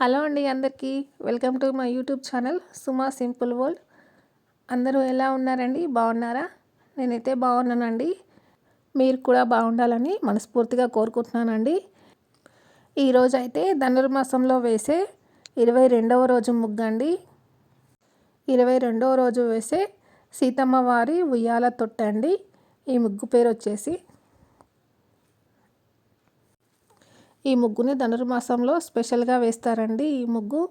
Hello అండి అందరికీ. Welcome to my YouTube channel Suma simple world. అందరూ ఎలా ఉన్నారండి? బాగున్నారా? నేనైతే బాగున్నానండి. మీరు కూడా బాగుండాలని మనస్ఫూర్తిగా కోరుకుంటున్నానండి. ఈరోజు అయితే ధనుర్మాసంలో వేసే ఇరవై రెండవ రోజు ముగ్గండి. ఇరవై రెండవ రోజు వేసే సీతమ్మ వారి ఉయ్యాల తొట్టండి. ఈ ముగ్గు పేరు వచ్చేసి ఈ ముగ్గుని ధనుర్మాసంలో స్పెషల్గా వేస్తారండి ఈ ముగ్గు.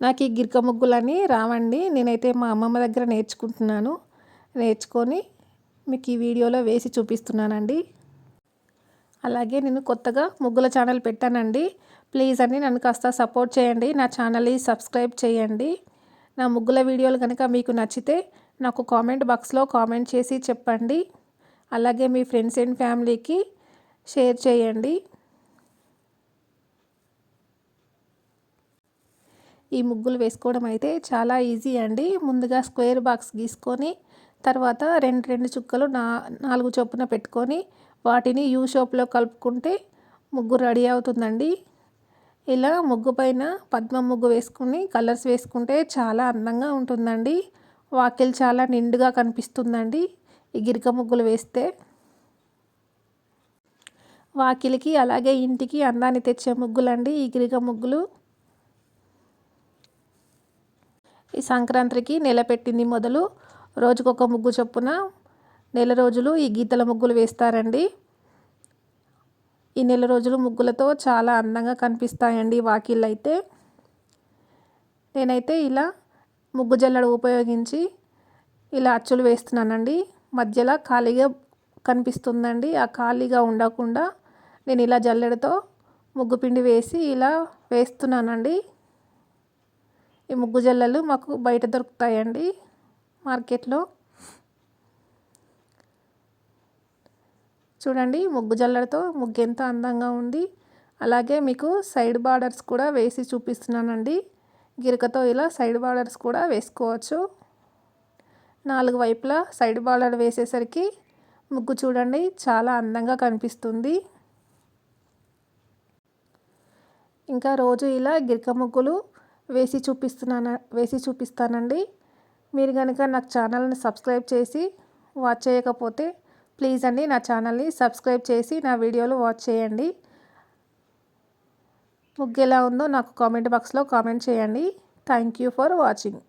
నాకు ఈ గిరిక ముగ్గులని రావండి. నేనైతే మా అమ్మమ్మ దగ్గర నేర్చుకుంటున్నాను. నేర్చుకొని మీకు ఈ వీడియోలో వేసి చూపిస్తున్నానండి. అలాగే నేను కొత్తగా ముగ్గుల ఛానల్ పెట్టానండి. ప్లీజ్ అండి నన్ను కాస్త సపోర్ట్ చేయండి. నా ఛానల్ని సబ్స్క్రైబ్ చేయండి. నా ముగ్గుల వీడియోలు కనుక మీకు నచ్చితే నాకు కామెంట్ బాక్స్లో కామెంట్ చేసి చెప్పండి. అలాగే మీ ఫ్రెండ్స్ అండ్ ఫ్యామిలీకి షేర్ చేయండి. ఈ ముగ్గులు వేసుకోవడం అయితే చాలా ఈజీ అండి. ముందుగా స్క్వేర్ బాక్స్ గీసుకొని తర్వాత రెండు రెండు చుక్కలు నా నాలుగు చొప్పున పెట్టుకొని వాటిని యూ షోప్లో కలుపుకుంటే ముగ్గు రెడీ అవుతుందండి. ఇలా ముగ్గు పైన పద్మ ముగ్గు వేసుకుని కలర్స్ వేసుకుంటే చాలా అందంగా ఉంటుందండి. వాకిల్ చాలా నిండుగా కనిపిస్తుందండి. ఈ గిరిక ముగ్గులు వేస్తే వాకిలికి అలాగే ఇంటికి అందాన్ని తెచ్చే ముగ్గులండి ఈ గిరిక ముగ్గులు. ఈ సంక్రాంతికి నెలపెట్టింది మొదలు. రోజుకొక ముగ్గు చొప్పున నెల రోజులు ఈ గీతల ముగ్గులు వేస్తారండి. ఈ నెల రోజులు ముగ్గులతో చాలా అందంగా కనిపిస్తాయండి వాకిళ్ళు అయితే నేనైతే ఇలా ముగ్గు జల్లడ ఉపయోగించి ఇలా అచ్చులు వేస్తున్నానండి. మధ్యలో ఖాళీగా కనిపిస్తుందండి. ఆ ఖాళీగా ఉండకుండా నేను ఇలా జల్లెడతో ముగ్గు పిండి వేసి ఇలా వేస్తున్నానండి. ఈ ముగ్గు జల్లలు మాకు బయట దొరుకుతాయండి మార్కెట్లో. చూడండి ముగ్గు జల్లెడతో ముగ్గు ఎంత అందంగా ఉంది. అలాగే మీకు సైడ్ బార్డర్స్ కూడా వేసి చూపిస్తున్నానండి. గిరకతో ఇలా సైడ్ బార్డర్స్ కూడా వేసుకోవచ్చు. నాలుగు వైపులా సైడ్ బార్డర్ వేసేసరికి ముగ్గు చూడండి చాలా అందంగా కనిపిస్తుంది. ఇంకా రోజు ఇలా గిరిక ముగ్గులు వేసి చూపిస్తున్నాను వేసి చూపిస్తానండి. మీరు కనుక నాకు ఛానల్ని సబ్స్క్రైబ్ చేసి వాచ్ చేయకపోతే ప్లీజ్ అండి నా ఛానల్ని సబ్స్క్రైబ్ చేసి నా వీడియోలు వాచ్ చేయండి. ముగ్గు ఎలా ఉందో నాకు కామెంట్ బాక్స్లో కామెంట్ చేయండి. Thank you for watching.